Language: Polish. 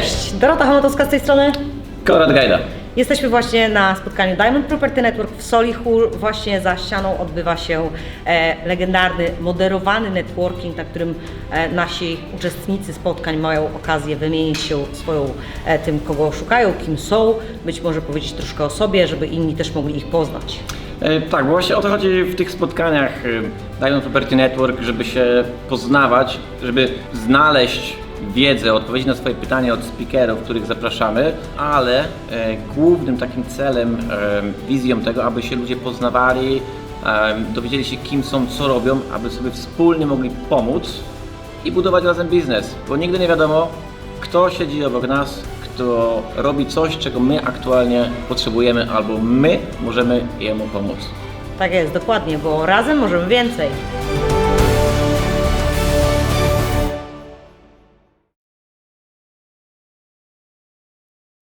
Cześć, Dorota Hamotowska z tej strony. Konrad Gajda. Jesteśmy właśnie na spotkaniu Diamond Property Network w Solihull. Właśnie za ścianą odbywa się e, legendarny, moderowany networking, na którym e, nasi uczestnicy spotkań mają okazję wymienić się swoją, e, tym, kogo szukają, kim są, być może powiedzieć troszkę o sobie, żeby inni też mogli ich poznać. E, tak, właśnie o to chodzi w tych spotkaniach e, Diamond Property Network, żeby się poznawać, żeby znaleźć wiedzę, odpowiedzi na swoje pytania od speakerów, których zapraszamy, ale e, głównym takim celem, e, wizją tego, aby się ludzie poznawali, e, dowiedzieli się kim są, co robią, aby sobie wspólnie mogli pomóc i budować razem biznes, bo nigdy nie wiadomo, kto siedzi obok nas, kto robi coś, czego my aktualnie potrzebujemy, albo my możemy jemu pomóc. Tak jest, dokładnie, bo razem możemy więcej.